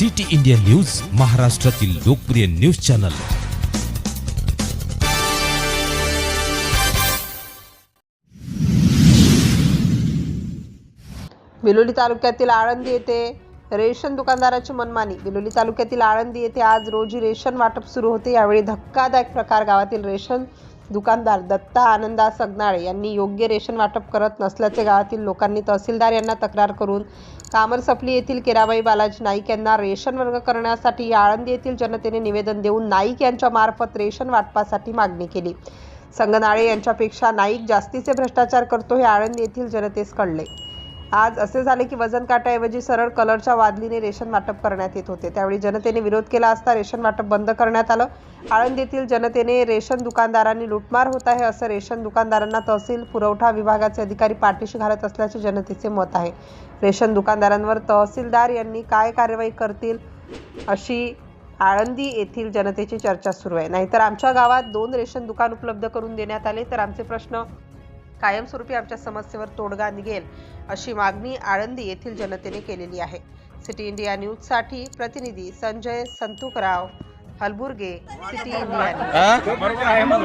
City India news महाराष्ट्रातील लोकप्रिय news channel. Biloli तालुक्यातील आळंदी येथे रेशन दुकानदाराची मनमानी. बिलोली तालुक्यातील आळंदी येथे आज रोजी रेशन वाटप सुरू होते. यावेळी धक्कादायक प्रकार गावातील रेशन दुकानदार दत्ता आनंदा सगनाळे यांनी योग्य रेशन वाटप करत नसल्याचे गावातील लोकांनी तहसीलदार यांना तक्रार करून कामरसपली येथील केराबाई बालाजी नाईक यांना रेशन वर्ग करण्यासाठी आळंदी येथील जनतेने निवेदन देऊन नाईक यांच्या मार्फत रेशन वाटपासाठी मागणी केली. संगनाळे यांच्यापेक्षा नाईक जास्तीचे भ्रष्टाचार करतो हे आळंदी येथील जनतेस कळले. आज असे झाले की वजन काट्याऐवजी सरळ कलरच्या वादलीने रेशन वाटप करण्यात येत होते. त्यावेळी जनतेने विरोध केला असता रेशन वाटप बंद करण्यात आलं. आळंदीतील जनतेने रेशन दुकानदारांनी लुटमार होत आहे असं रेशन दुकानदारांना तहसील पुरवठा विभागाचे अधिकारी पाठीशी घालत असल्याचे जनतेचे मत आहे. रेशन दुकानदारांवर तहसीलदार यांनी काय कारवाई करतील अशी आळंदी येथील जनतेची चर्चा सुरू आहे. नाहीतर आमच्या गावात दोन रेशन दुकान उपलब्ध करून देण्यात आले. तर आमचे प्रश्न कायमस्वरूपी आमच्या समस्येवर तोडगा निघेल अशी मागणी आळंदी येथील जनतेने केलेली आहे. सिटी इंडिया न्यूजसाठी प्रतिनिधी Sanjay Santukrao. Halburge City India.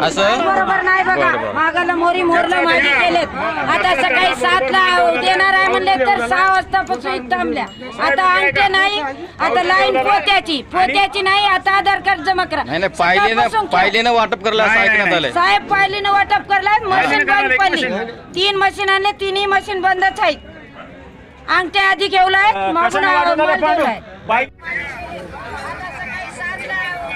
असं? बरोबर नाही बघा. मागाला मोरी मोरलं मागे केलेत आता सकाळी सातला देणार आहे म्हणले तर सहा वाजतापासून इथं थांबल्या. आता अंगठे नाही. आता लाईन पोत्याची. पोत्याची नाही. आता आधार कार्ड जमा करा. नाही नाही पाहिलेनं सकाळपासून पाहिलेनं वाटप करलं असं ऐकण्यात आलंय. साहेब पाहिलीनं वाटप करलाय मशीन बंद पडली. तीन मशीन आणले तिन्ही मशीन बंदच आहेत. अंगठे आधी घेवलाय मागून माल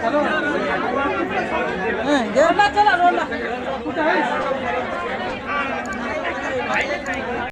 ¿Qué? ¿Qué? ¿Qué?